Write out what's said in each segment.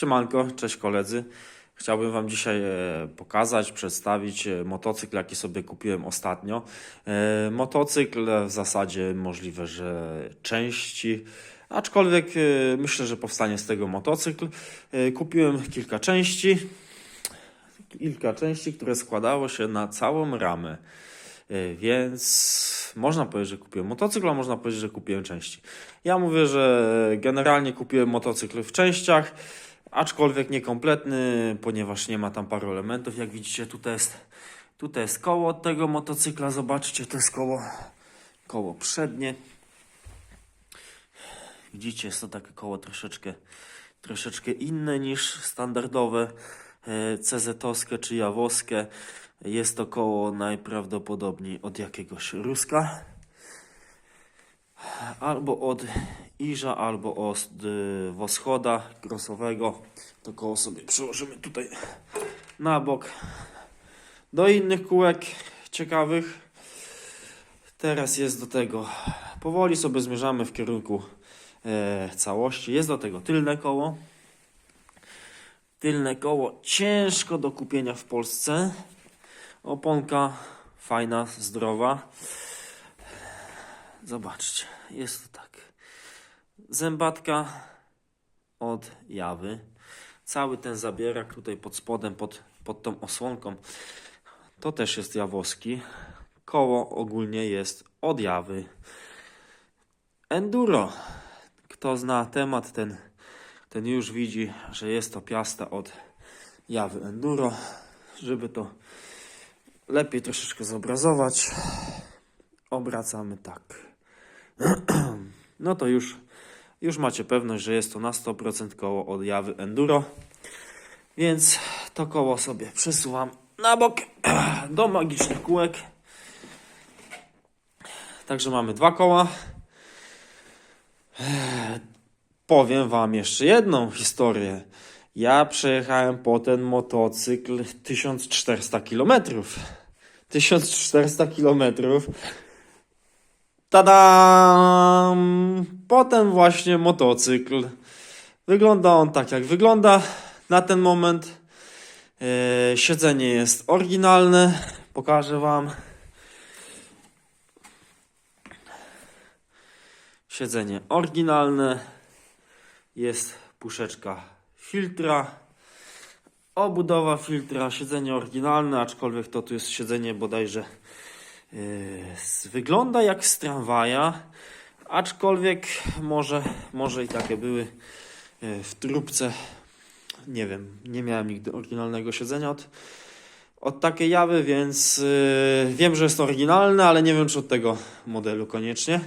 Siemanko, cześć koledzy. Chciałbym Wam dzisiaj e, pokazać, przedstawić e, motocykl, jaki sobie kupiłem ostatnio. E, Motocykl w zasadzie możliwe, że części, aczkolwiek myślę, że powstanie z tego motocykl. Kupiłem kilka części, kilka części, które składało się na całą ramę. Więc można powiedzieć, że kupiłem motocykl, a można powiedzieć, że kupiłem części. Ja mówię, że generalnie kupiłem motocykl w częściach, aczkolwiek niekompletny, ponieważ nie ma tam paru elementów. Jak widzicie, tutaj jest, tutaj jest koło tego motocykla. Zobaczcie, to jest koło, koło przednie. Widzicie, jest to takie koło troszeczkę, troszeczkę inne niż standardowe e, CZ-owskie czy jawowskie. Jest to koło najprawdopodobniej od jakiegoś Ruska. Albo od Iża, albo od y, Woschoda krosowego. To koło sobie przełożymy tutaj na bok. Do innych kółek ciekawych. Teraz jest do tego. Powoli sobie zmierzamy w kierunku e, całości. Jest do tego tylne koło. Tylne koło ciężko do kupienia w Polsce. Oponka fajna, zdrowa. Zobaczcie, jest to tak. Zębatka od jawy. Cały ten zabierak tutaj pod spodem, pod, pod tą osłonką, to też jest jawowski. Koło ogólnie jest od jawy. Enduro. Kto zna temat, ten, ten już widzi, że jest to piasta od jawy Enduro. Żeby to lepiej troszeczkę zobrazować, obracamy tak. No to już, już macie pewność, że jest to na 100% koło od jawy Enduro. Więc to koło sobie przesuwam na bok do magicznych kółek. Także mamy dwa koła. Eee, Powiem Wam jeszcze jedną historię. Ja przejechałem po ten motocykl 1400 kilometrów. 1400 kilometrów. Tadam! Potem właśnie motocykl. Wygląda on tak, jak wygląda na ten moment. E, siedzenie jest oryginalne. Pokażę Wam. Siedzenie oryginalne. Jest puszeczka filtra. Obudowa filtra, siedzenie oryginalne, aczkolwiek to tu jest siedzenie bodajże Wygląda jak z tramwaja, aczkolwiek może, może i takie były yy, w trubce. Nie wiem, nie miałem nigdy oryginalnego siedzenia od, od takiej jawy, więc yy, wiem, że jest oryginalne, ale nie wiem, czy od tego modelu koniecznie.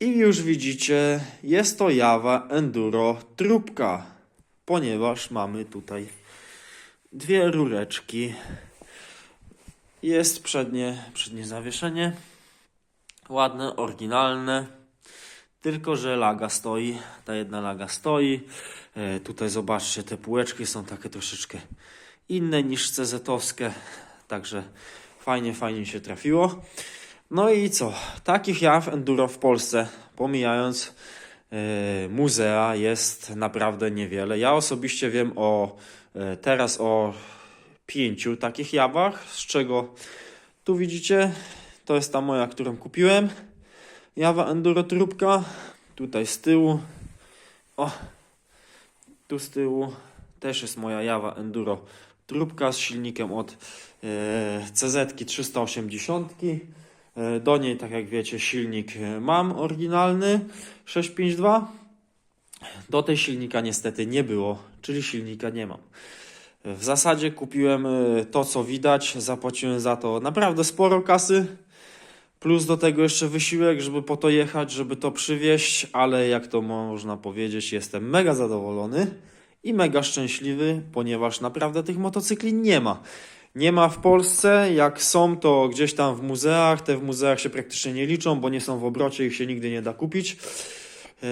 I już widzicie, jest to jawa Enduro trubka, ponieważ mamy tutaj dwie rureczki. Jest przednie, przednie zawieszenie. Ładne, oryginalne. Tylko, że laga stoi. Ta jedna laga stoi. E, tutaj zobaczcie, te półeczki są takie troszeczkę inne niż CZ-owskie. Także fajnie, fajnie się trafiło. No i co? Takich jaw enduro w Polsce, pomijając e, muzea, jest naprawdę niewiele. Ja osobiście wiem o e, teraz o pięciu takich jawach, z czego tu widzicie, to jest ta moja, którą kupiłem. Jawa Enduro Trubka. Tutaj z tyłu. O, tu z tyłu też jest moja Jawa Enduro Trubka z silnikiem od e, CZ 380. E, do niej, tak jak wiecie, silnik mam oryginalny 652. Do tej silnika niestety nie było, czyli silnika nie mam. W zasadzie kupiłem y, to, co widać. Zapłaciłem za to naprawdę sporo kasy. Plus do tego jeszcze wysiłek, żeby po to jechać, żeby to przywieźć, ale jak to można powiedzieć, jestem mega zadowolony i mega szczęśliwy, ponieważ naprawdę tych motocykli nie ma. Nie ma w Polsce, jak są to gdzieś tam w muzeach, te w muzeach się praktycznie nie liczą, bo nie są w obrocie, ich się nigdy nie da kupić. Yy,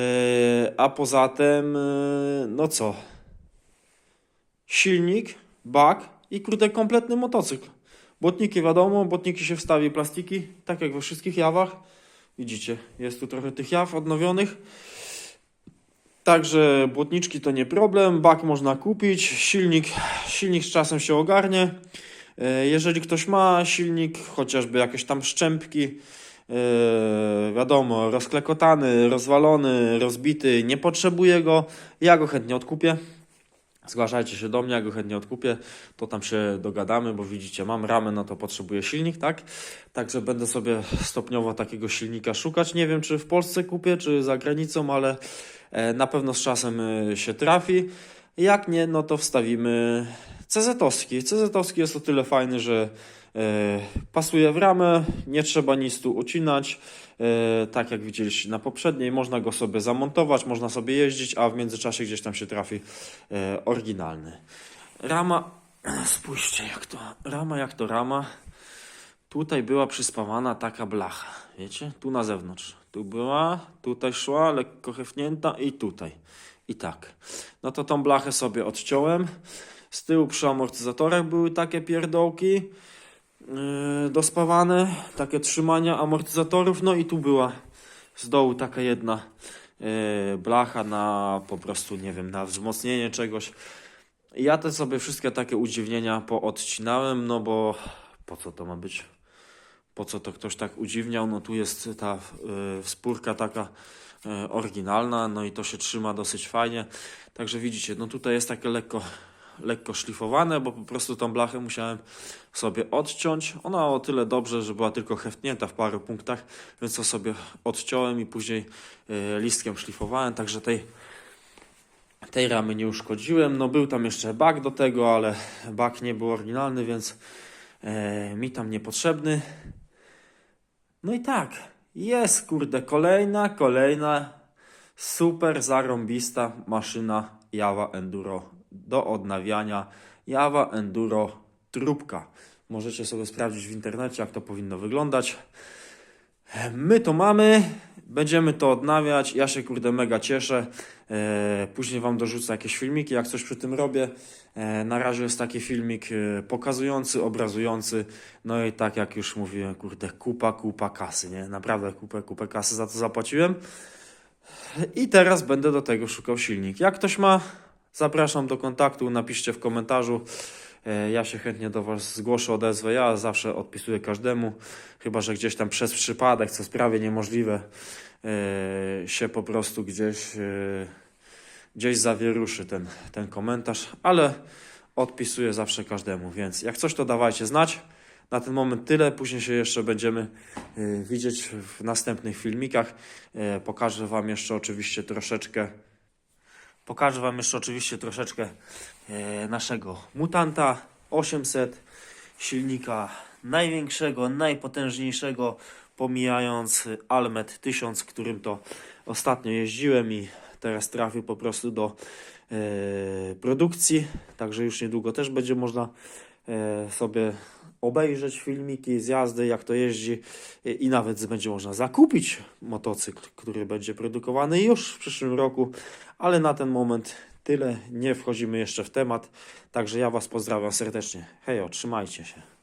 A poza tym, yy, no co, silnik, bak i kurde kompletny motocykl. Botniki wiadomo, botniki się wstawi plastiki, tak jak we wszystkich jawach. Widzicie, jest tu trochę tych jaw odnowionych. Także błotniczki to nie problem, bak można kupić, silnik, silnik z czasem się ogarnie. E, Jeżeli ktoś ma silnik, chociażby jakieś tam szczępki, e, wiadomo, rozklekotany, rozwalony, rozbity, nie potrzebuje go, ja go chętnie odkupię. Zgłaszajcie się do mnie, ja go chętnie odkupię, to tam się dogadamy, bo widzicie, mam ramę, no to potrzebuję silnik, tak? Także będę sobie stopniowo takiego silnika szukać. Nie wiem, czy w Polsce kupię, czy za granicą, ale e, na pewno z czasem e, się trafi. Jak nie, no to wstawimy CZ-owski. CZ-owski jest o tyle fajny, że pasuje w ramę, nie trzeba nic tu ucinać. E, tak jak widzieliście na poprzedniej, można go sobie zamontować, można sobie jeździć, a w międzyczasie gdzieś tam się trafi e, oryginalny. Rama, spójrzcie jak to, rama jak to rama. Tutaj była przyspawana taka blacha, wiecie? Tu na zewnątrz. Tu była, tutaj szła, lekko hefnięta i tutaj. I tak. No to tą blachę sobie odciąłem. Z tyłu przy amortyzatorach były takie pierdołki dospawane, takie trzymania amortyzatorów. No i tu była z dołu taka jedna yy, blacha na po prostu, nie wiem, na wzmocnienie czegoś. Ja te sobie wszystkie takie udziwnienia poodcinałem, no bo po co to ma być? po co to ktoś tak udziwniał. No tu jest ta y, wspórka taka oryginalna, no i to się trzyma dosyć fajnie. Także widzicie, no tutaj jest takie lekko, lekko szlifowane, bo po prostu tą blachę musiałem sobie odciąć. Ona o tyle dobrze, że była tylko heftnięta w paru punktach, więc to sobie odciąłem i później y, listkiem szlifowałem, także tej tej ramy nie uszkodziłem. No był tam jeszcze bak do tego, ale bak nie był oryginalny, więc e, mi tam niepotrzebny. No i tak, jest kurde, kolejna, kolejna super zarąbista maszyna Java Enduro do odnawiania. Java Enduro trubka. Możecie sobie sprawdzić w internecie, jak to powinno wyglądać. My to mamy, będziemy to odnawiać. Ja się kurde mega cieszę. E, później Wam dorzucę jakieś filmiki, jak coś przy tym robię. E, na razie jest taki filmik e, pokazujący, obrazujący. No i tak jak już mówiłem, kurde, kupa, kupa kasy, nie? Naprawdę kupę, kupę kasy za to zapłaciłem. I teraz będę do tego szukał silnik. Jak ktoś ma, zapraszam do kontaktu, napiszcie w komentarzu. E, Ja się chętnie do Was zgłoszę, odezwę. Ja zawsze odpisuję każdemu, chyba że gdzieś tam przez przypadek, co jest prawie niemożliwe, e, się po prostu gdzieś, e, gdzieś zawieruszy ten, ten komentarz, ale odpisuję zawsze każdemu, więc jak coś to dawajcie znać. Na ten moment tyle, później się jeszcze będziemy widzieć w następnych filmikach. Pokażę Wam jeszcze oczywiście troszeczkę Pokażę Wam jeszcze oczywiście troszeczkę e, naszego mutanta 800 silnika największego, najpotężniejszego, pomijając Almet 1000, którym to ostatnio jeździłem i teraz trafił po prostu do e, produkcji. Także już niedługo też będzie można e, sobie obejrzeć filmiki z jazdy, jak to jeździ i nawet będzie można zakupić motocykl, który będzie produkowany już w przyszłym roku, ale na ten moment tyle, nie wchodzimy jeszcze w temat, także ja Was pozdrawiam serdecznie. Hejo, trzymajcie się.